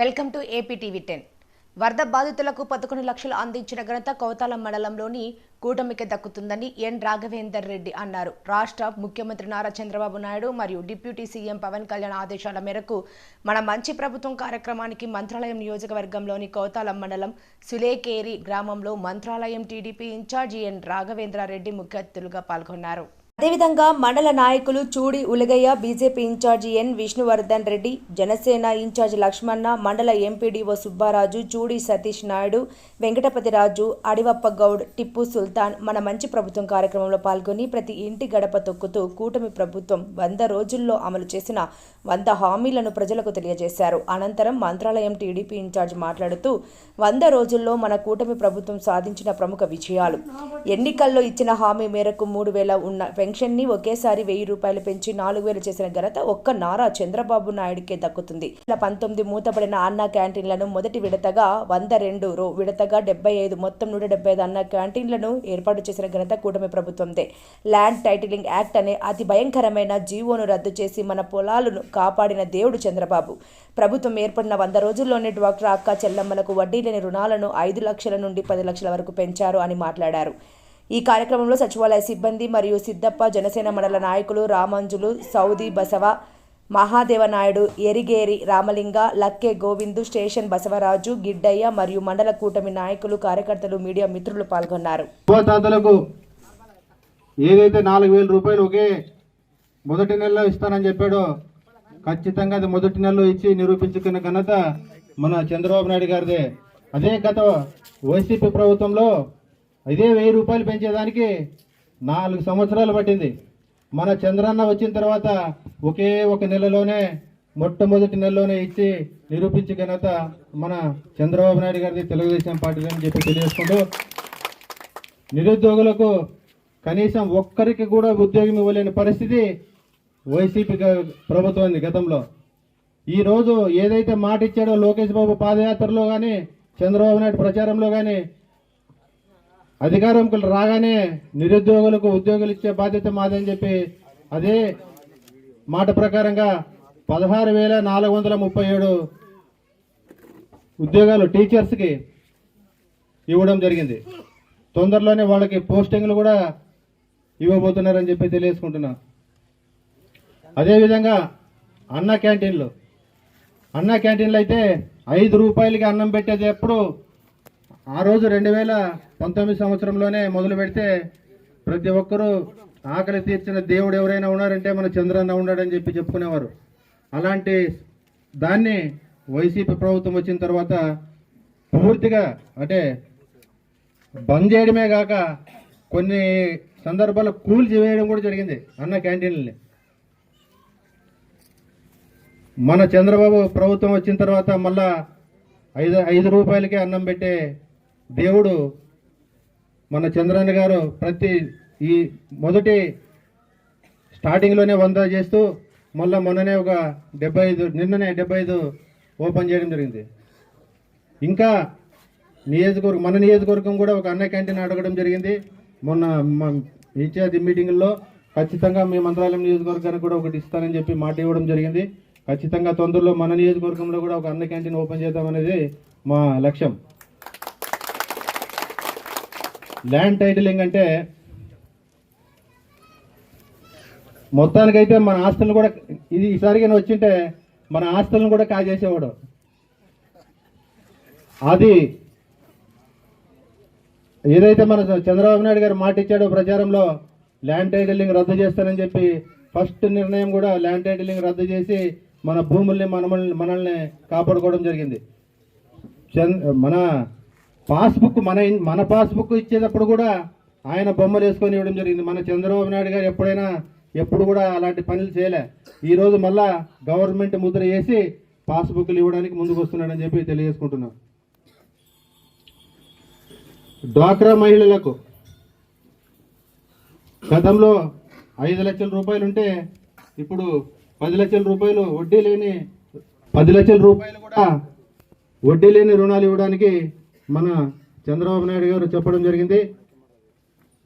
Welcome to APTV ten వరద బాధితులకు పదకొండు లక్షలు అందించిన ఘనత కౌతాలం మండలంలోని కూటమికి దక్కుతుందని ఎన్. రాఘవేందర్ రెడ్డి అన్నారు. రాష్ట్ర ముఖ్యమంత్రి నారా చంద్రబాబు నాయుడు మరియు డిప్యూటీ సీఎం పవన్ కళ్యాణ్ ఆదేశాల మేరకు మన మంచి ప్రభుత్వం కార్యక్రమానికి మంత్రాలయం నియోజకవర్గంలోని కౌతాల మండలం సులేకేరి గ్రామంలో Mantralayam TDP incharge N. Raghavendra Reddy ముఖ్య అతిథులుగా పాల్గొన్నారు. అదేవిధంగా మండల నాయకులు Chudi Ulagayya BJP incharge N Vishnuvardhan Reddy Janasena incharge Lakshmana మండల ఎంపీడీఓ సుబ్బారాజు చూడి సతీష్ నాయుడు వెంకటపతిరాజు అడివప్ప గౌడ్ టిప్పు సుల్తాన్ మన మంచి ప్రభుత్వం కార్యక్రమంలో పాల్గొని ప్రతి ఇంటి గడప తొక్కుతూ కూటమి ప్రభుత్వం వంద రోజుల్లో అమలు చేసిన వంద హామీలను ప్రజలకు తెలియజేశారు. అనంతరం మంత్రాలయం టీడీపీ ఇన్ఛార్జ్ మాట్లాడుతూ వంద రోజుల్లో మన కూటమి ప్రభుత్వం సాధించిన ప్రముఖ విజయాలు. ఎన్నికల్లో ఇచ్చిన హామీ మేరకు మూడు వేల ఉన్న పెన్షన్ని ఒకేసారి వెయ్యి రూపాయలు పెంచి నాలుగు వేలు చేసిన ఘనత ఒక్క నారా చంద్రబాబు నాయుడికే దక్కుతుంది. ఇలా పంతొమ్మిది మూతపడిన అన్న క్యాంటీన్లను మొదటి విడతగా వంద రెండు రో విడతగా డెబ్బై ఐదు మొత్తం నూట డెబ్బై ఐదు అన్న క్యాంటీన్లను ఏర్పాటు చేసిన ఘనత కూటమి ప్రభుత్వందే. ల్యాండ్ టైటిలింగ్ యాక్ట్ అనే అతి భయంకరమైన జీవోను రద్దు చేసి మన పొలాలను కాపాడిన దేవుడు చంద్రబాబు. ప్రభుత్వం ఏర్పడిన వంద రోజుల్లోనే డ్వాక్రా అక్క చెల్లమ్మలకు వడ్డీ లేని రుణాలను ఐదు లక్షల నుండి పది లక్షల వరకు పెంచారు అని మాట్లాడారు. ఈ కార్యక్రమంలో సచివాలయ సిబ్బంది మరియు సిద్దప్ప జనసేన మండల నాయకులు రామంజులు సౌదీ బసవ మహాదేవ నాయుడు ఎరిగేరి రామలింగ లక్కే గోవిందు స్టేషన్ బసవరాజు గిడ్డయ్య మరియు మండల కూటమి నాయకులు కార్యకర్తలు మీడియా మిత్రులు పాల్గొన్నారు. ఏదైతే నాలుగు వేల రూపాయలు ఒకే మొదటి నెలలో ఇస్తానని చెప్పాడో ఖచ్చితంగా అది మొదటి నెలలో ఇచ్చి నిరూపించుకున్న ఘనత మన చంద్రబాబు నాయుడు గారిదే. అదే గత వైసీపీ ప్రభుత్వంలో ఇదే వెయ్యి రూపాయలు పెంచేదానికి నాలుగు సంవత్సరాలు పట్టింది. మన చంద్రన్న వచ్చిన తర్వాత ఒకే ఒక నెలలోనే మొట్టమొదటి నెలలోనే ఇచ్చి నిరూపించే ఘనత మన చంద్రబాబు నాయుడు గారిది తెలుగుదేశం పార్టీ అని చెప్పి తెలియజేసుకుంటూ నిరుద్యోగులకు కనీసం ఒక్కరికి కూడా ఉద్యోగం ఇవ్వలేని పరిస్థితి వైసీపీ ప్రభుత్వం ఉంది గతంలో. ఈ రోజు ఏదైతే మాట ఇచ్చాడో లోకేష్ బాబు పాదయాత్రలో కానీ చంద్రబాబు నాయుడు ప్రచారంలో కానీ అధికారంకు రాగానే నిరుద్యోగులకు ఉద్యోగులు ఇచ్చే బాధ్యత మాదని చెప్పి అదే మాట ప్రకారంగా పదహారు వేల నాలుగు వందల ముప్పై ఏడు ఉద్యోగాలు టీచర్స్కి ఇవ్వడం జరిగింది. తొందరలోనే వాళ్ళకి పోస్టింగ్లు కూడా ఇవ్వబోతున్నారని చెప్పి తెలియజేసుకుంటున్నా. అదేవిధంగా అన్న క్యాంటీన్లు. అన్న క్యాంటీన్లు అయితే ఐదు రూపాయలకి అన్నం పెట్టేది ఎప్పుడు ఆ రోజు రెండు వేల పంతొమ్మిది సంవత్సరంలోనే మొదలు పెడితే ప్రతి ఒక్కరూ ఆకలి తీర్చిన దేవుడు ఎవరైనా ఉన్నారంటే మన చంద్రన్న ఉన్నాడని చెప్పి చెప్పుకునేవారు. అలాంటి దాన్ని వైసీపీ ప్రభుత్వం వచ్చిన తర్వాత పూర్తిగా అంటే బంద్ చేయడమే కాక కొన్ని సందర్భాల్లో కూల్చి వేయడం కూడా జరిగింది అన్న క్యాంటీన్లని. మన చంద్రబాబు ప్రభుత్వం వచ్చిన తర్వాత మళ్ళా ఐదు ఐదు రూపాయలకే అన్నం పెట్టే దేవుడు మన చంద్రన్న గారు ప్రతి ఈ మొదటి స్టార్టింగ్లోనే వంద చేస్తూ మళ్ళా మొన్ననే ఒక డెబ్బై ఐదు నిన్ననే డెబ్బై ఐదు ఓపెన్ చేయడం జరిగింది. ఇంకా నియోజకవర్గం మన నియోజకవర్గం కూడా ఒక అన్న క్యాంటీన్ అడగడం జరిగింది. మొన్న మా ఇన్ఛార్జ్ మీటింగ్లో ఖచ్చితంగా మీ మంత్రాలయం నియోజకవర్గానికి కూడా ఒకటి ఇస్తానని చెప్పి మాట ఇవ్వడం జరిగింది. ఖచ్చితంగా తొందరలో మన నియోజకవర్గంలో కూడా ఒక అన్న క్యాంటీన్ ఓపెన్ చేద్దామనేది మా లక్ష్యం. ల్యాండ్ టైటిలింగ్ అంటే మొత్తానికైతే మన ఆస్తులను కూడా ఇది ఈసారిగా వచ్చింటే మన ఆస్తులను కూడా కాజేసేవాడు. అది ఏదైతే మన చంద్రబాబు నాయుడు గారు మాట ఇచ్చాడో ప్రచారంలో ల్యాండ్ టైటిలింగ్ రద్దు చేస్తానని చెప్పి ఫస్ట్ నిర్ణయం కూడా ల్యాండ్ టైటిలింగ్ రద్దు చేసి మన భూముల్ని మనమల్ని మనల్ని కాపాడుకోవడం జరిగింది. చంద్ మన పాస్బుక్ మన మన పాస్బుక్ ఇచ్చేటప్పుడు కూడా ఆయన బొమ్మలు వేసుకొని ఇవ్వడం జరిగింది. మన చంద్రబాబు నాయుడు గారు ఎప్పుడైనా ఎప్పుడు కూడా అలాంటి పనులు చేయలే. ఈరోజు మళ్ళా గవర్నమెంట్ ముద్ర వేసి పాస్బుక్లు ఇవ్వడానికి ముందుకు వస్తున్నాడని చెప్పి తెలియజేసుకుంటున్నాం. డ్వాక్రా మహిళలకు గతంలో ఐదు లక్షల రూపాయలు ఉంటే ఇప్పుడు పది లక్షల రూపాయలు వడ్డీ లేని పది లక్షల రూపాయలు కూడా వడ్డీ లేని రుణాలు ఇవ్వడానికి మన చంద్రబాబు నాయుడు గారు చెప్పడం జరిగింది.